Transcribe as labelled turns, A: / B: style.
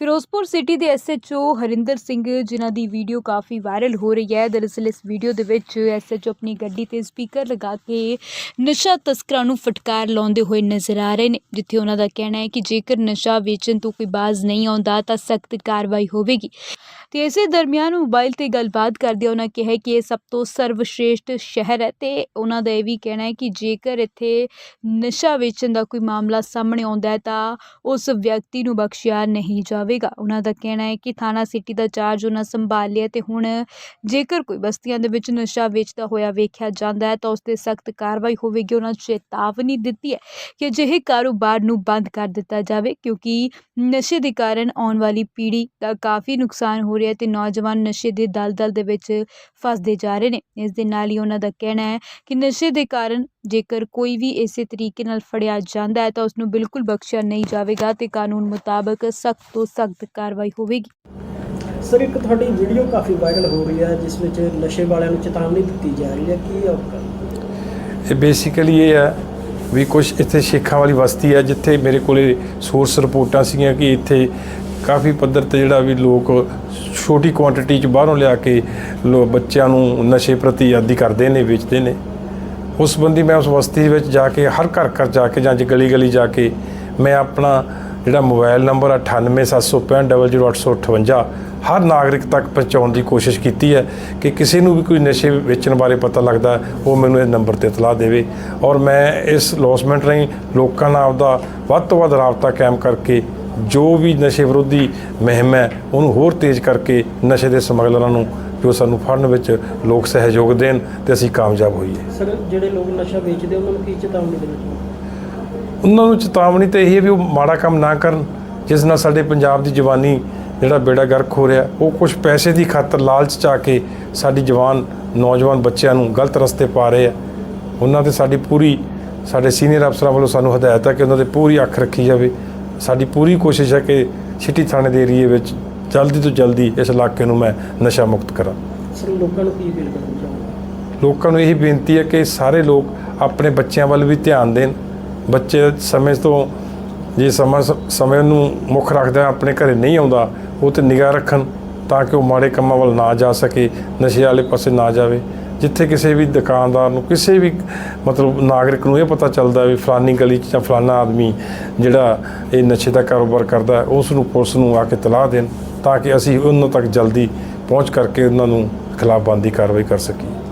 A: Firozpur city ਦੇ SHO Harinder Singh, ਜਿਨ੍ਹਾਂ ਦੀ ਵੀਡੀਓ ਕਾਫੀ ਵਾਇਰਲ ਹੋ ਰਹੀ ਹੈ। ਦਰਅਸਲ ਇਸ ਵੀਡੀਓ ਦੇ ਵਿੱਚ ਐਸਐਚਓ ਆਪਣੀ ਗੱਡੀ ਤੇ ਸਪੀਕਰ ਲਗਾ ਕੇ ਨਸ਼ਾ ਤਸਕਰਾਂ ਨੂੰ ਫਟਕਾਰ ਲਾਉਂਦੇ ਹੋਏ ਨਜ਼ਰ ਆ ਰਹੇ ਨੇ, ਜਿੱਥੇ ਉਹਨਾਂ ਦਾ ਕਹਿਣਾ ਹੈ ਕਿ ਜੇਕਰ ਨਸ਼ਾ ਵੇਚਣ ਤੋਂ ਕੋਈ ਬਾਜ਼ ਨਹੀਂ ਆਉਂਦਾ, ਤਾਂ ਸਖਤ ਕਾਰਵਾਈ ਹੋਵੇਗੀ। ਤੇ ਇਸੇ ਦਰਮਿਆਨ ਮੋਬਾਈਲ ਤੇ ਗੱਲਬਾਤ ਕਰਦੇ ਉਹਨਾਂ ਕਿਹਾ ਕਿ ਇਹ ਸਭ ਤੋਂ ਸਰਵਸ਼੍ਰੇਸ਼ਟ ਸ਼ਹਿਰ ਹੈ ਤੇ ਉਹਨਾਂ ਦਾ ਇਹ ਵੀ ਕਹਿਣਾ ਹੈ ਕਿ ਜੇਕਰ ਇੱਥੇ ਨਸ਼ਾ ਵੇਚਣ ਦਾ ਕੋਈ ਮਾਮਲਾ ਸਾਹਮਣੇ ਆਉਂਦਾ ਹੈ, ਤਾਂ ਉਸ ਵਿਅਕਤੀ ਨੂੰ ਬਖਸ਼ਿਆ ਨਹੀਂ ਜਾਵੇ ਜਾਵੇਗਾ। ਉਹਨਾਂ ਦਾ ਕਹਿਣਾ ਹੈ ਕਿ ਥਾਣਾ ਸਿਟੀ ਦਾ ਚਾਰਜ ਉਹਨਾਂ ਸੰਭਾਲ ਲਿਆ ਤੇ ਹੁਣ ਜੇਕਰ ਕੋਈ ਬਸਤੀਆਂ ਦੇ ਵਿੱਚ ਨਸ਼ਾ ਵੇਚਦਾ ਹੋਇਆ ਵੇਖਿਆ ਜਾਂਦਾ ਹੈ, ਤਾਂ ਉਸ ਤੇ ਸਖਤ ਕਾਰਵਾਈ ਹੋਵੇਗੀ। ਉਹਨਾਂ ਚੇਤਾਵਨੀ ਦਿੱਤੀ ਹੈ ਕਿ ਅਜਿਹੇ ਕਾਰੋਬਾਰ ਨੂੰ ਬੰਦ ਕਰ ਦਿੱਤਾ ਜਾਵੇ, ਕਿਉਂਕਿ ਨਸ਼ੇ ਦੇ ਕਾਰਨ ਆਉਣ ਵਾਲੀ ਪੀੜ੍ਹੀ ਦਾ ਕਾਫੀ ਨੁਕਸਾਨ ਹੋ ਰਿਹਾ ਹੈ ਤੇ ਨੌਜਵਾਨ ਨਸ਼ੇ ਦੇ ਦਲਦਲ ਦੇ ਵਿੱਚ ਫਸਦੇ ਜਾ ਰਹੇ ਨੇ। ਇਸ ਦੇ ਨਾਲ ਹੀ ਉਹਨਾਂ ਦਾ ਕਹਿਣਾ ਹੈ ਕਿ ਨਸ਼ੇ ਦੇ ਕਾਰਨ ਜੇਕਰ ਕੋਈ ਵੀ ਇਸੇ ਤਰੀਕੇ ਨਾਲ ਫੜਿਆ ਜਾਂਦਾ ਹੈ ਤਾਂ ਉਸ ਨੂੰ ਬਿਲਕੁਲ ਬਖਸ਼ਿਆ ਨਹੀਂ ਜਾਵੇਗਾ ਤੇ ਕਾਨੂੰਨ ਮੁਤਾਬਕ ਸਖਤ ਤੋਂ ਸਖਤ ਕਾਰਵਾਈ ਹੋਵੇਗੀ।
B: ਸਰ ਇੱਕ ਤੁਹਾਡੀ ਵੀਡੀਓ ਕਾਫੀ ਵਾਇਰਲ ਹੋ ਰਹੀ ਹੈ ਜਿਸ ਵਿੱਚ ਨਸ਼ੇ ਵਾਲਿਆਂ ਨੂੰ ਚੇਤਾਵਨੀ ਦਿੱਤੀ ਜਾ ਰਹੀ ਹੈ। ਕੀ ਹੋਊਗਾ
C: ਇਹ ਬੇਸਿਕਲੀ ਇਹ ਹੈ ਵੀ ਕੁਝ ਇੱਥੇ ਸ਼ੇਖਾਂ ਵਾਲੀ ਬਸਤੀ ਹੈ ਜਿੱਥੇ ਮੇਰੇ ਕੋਲੇ ਸੋਰਸ ਰਿਪੋਰਟਾਂ ਸੀਗੀਆਂ ਕਿ ਇੱਥੇ ਕਾਫੀ ਪੱਧਰ ਤੇ ਜਿਹੜਾ ਵੀ ਲੋਕ ਛੋਟੀ ਕੁਆਂਟੀਟੀ ਚ ਬਾਹਰੋਂ ਲਿਆ ਕੇ ਲੋ ਬੱਚਿਆਂ ਨੂੰ ਨਸ਼ੇ ਪ੍ਰਤੀ ਆਦੀ ਕਰਦੇ ਨੇ ਵੇਚਦੇ ਨੇ। ਉਸ ਸੰਬੰਧੀ ਮੈਂ ਉਸ ਬਸਤੀ ਵਿੱਚ ਜਾ ਕੇ, ਹਰ ਘਰ ਘਰ ਜਾ ਕੇ ਜਾਂ ਗਲੀ ਗਲੀ ਜਾ ਕੇ, ਮੈਂ ਆਪਣਾ ਜਿਹੜਾ ਮੋਬਾਈਲ ਨੰਬਰ 9876500858 ਹਰ ਨਾਗਰਿਕ ਤੱਕ ਪਹੁੰਚਾਉਣ ਦੀ ਕੋਸ਼ਿਸ਼ ਕੀਤੀ ਹੈ ਕਿ ਕਿਸੇ ਨੂੰ ਵੀ ਕੋਈ ਨਸ਼ੇ ਵੇਚਣ ਬਾਰੇ ਪਤਾ ਲੱਗਦਾ, ਉਹ ਮੈਨੂੰ ਇਸ ਨੰਬਰ ਤੇ ਇਤਲਾਹ ਦੇਵੇ। ਔਰ ਮੈਂ ਇਸ ਲੌਸਮੈਂਟ ਰਾਹੀਂ ਲੋਕਾਂ ਨਾਲ ਆਪਦਾ ਵੱਧ ਤੋਂ ਵੱਧ ਰਾਬਤਾ ਕਾਇਮ ਕਰਕੇ ਜੋ ਵੀ ਨਸ਼ੇ ਵਿਰੋਧੀ ਮੁਹਿੰਮ ਹੈ ਉਹਨੂੰ ਹੋਰ ਤੇਜ਼ ਕਰਕੇ ਨਸ਼ੇ ਦੇ ਸਮਗਲਰਾਂ ਨੂੰ ਜੋ ਸਾਨੂੰ ਫੜਨ ਵਿੱਚ ਲੋਕ ਸਹਿਯੋਗ ਦੇਣ ਤੇ ਅਸੀਂ ਕਾਮਯਾਬ ਹੋਈਏ।
B: ਸਰ ਜਿਹੜੇ ਲੋਕ ਨਸ਼ਾ ਵੇਚਦੇ ਉਹਨਾਂ ਨੂੰ ਕੀ ਚੇਤਾਵਨੀ ਦੇਣਾ ਚਾਹੁੰਦੇ?
C: ਉਹਨਾਂ ਨੂੰ ਚੇਤਾਵਨੀ ਤਾਂ ਇਹ ਹੈ ਵੀ ਉਹ ਮਾੜਾ ਕੰਮ ਨਾ ਕਰਨ। ਜਿਸ ਨਾਲ ਸਾਡੇ ਪੰਜਾਬ ਦੀ ਜਵਾਨੀ ਜਿਹੜਾ ਬੇੜਾ ਗਰਕ ਹੋ ਰਿਹਾ ਉਹ ਕੁਝ ਪੈਸੇ ਦੀ ਖਾਤਰ ਲਾਲਚ ਚ ਆ ਕੇ ਸਾਡੀ ਜਵਾਨ ਨੌਜਵਾਨ ਬੱਚਿਆਂ ਨੂੰ ਗਲਤ ਰਸਤੇ ਪਾ ਰਹੇ ਆ। ਉਹਨਾਂ ਤੇ ਸਾਡੀ ਪੂਰੀ ਸਾਡੇ ਸੀਨੀਅਰ ਅਫਸਰਾਂ ਵੱਲੋਂ ਸਾਨੂੰ ਹਦਾਇਤ ਹੈ ਕਿ ਉਹਨਾਂ ਤੇ ਪੂਰੀ ਅੱਖ ਰੱਖੀ ਜਾਵੇ। ਸਾਡੀ ਪੂਰੀ ਕੋਸ਼ਿਸ਼ ਹੈ ਕਿ ਸਿਟੀ ਥਾਣੇ ਦੇ ਏਰੀਏ ਵਿੱਚ ਜਲਦੀ ਤੋਂ ਜਲਦੀ ਇਸ ਇਲਾਕੇ ਨੂੰ ਮੈਂ ਨਸ਼ਾ ਮੁਕਤ ਕਰਾਂ।
B: ਸਰ ਲੋਕਾਂ ਨੂੰ ਕੀ ਅਪੀਲ ਕਰਨਾ ਚਾਹੁੰਦੇ
C: ਲੋਕਾਂ ਨੂੰ ਇਹੀ ਬੇਨਤੀ ਹੈ ਕਿ ਸਾਰੇ ਲੋਕ ਆਪਣੇ ਬੱਚਿਆਂ ਵੱਲ ਵੀ ਧਿਆਨ ਦੇਣ। ਬੱਚੇ ਸਮੇਂ ਤੋਂ ਜੇ ਸਮਾਂ ਸਮੇਂ ਨੂੰ ਮੁੱਖ ਰੱਖਦਾ ਆਪਣੇ ਘਰੇ ਨਹੀਂ ਆਉਂਦਾ ਉਹ ਤੇ ਨਿਗਾਹ ਰੱਖਣ ਤਾਂ ਕਿ ਉਹ ਮਾੜੇ ਕੰਮਾਂ ਵੱਲ ਨਾ ਜਾ ਸਕੇ ਨਸ਼ੇ ਵਾਲੇ ਪਾਸੇ ਨਾ ਜਾਵੇ। ਜਿੱਥੇ ਕਿਸੇ ਵੀ ਦੁਕਾਨਦਾਰ ਨੂੰ, ਕਿਸੇ ਵੀ ਮਤਲਬ ਨਾਗਰਿਕ ਨੂੰ ਇਹ ਪਤਾ ਚੱਲਦਾ ਵੀ ਫਲਾਨੀ ਗਲੀ 'ਚ ਜਾਂ ਫਲਾਨਾ ਆਦਮੀ ਜਿਹੜਾ ਇਹ ਨਸ਼ੇ ਦਾ ਕਾਰੋਬਾਰ ਕਰਦਾ ਉਸ ਨੂੰ ਪੁਲਿਸ ਨੂੰ ਆ ਕੇ ਤਲਾਹ ਦੇਣ ਤਾਂ ਕਿ ਅਸੀਂ ਉਹਨਾਂ ਤੱਕ ਜਲਦੀ ਪਹੁੰਚ ਕਰਕੇ ਉਹਨਾਂ ਨੂੰ ਖਿਲਾਫ ਬੰਦੀ ਕਾਰਵਾਈ ਕਰ ਸਕੀਏ।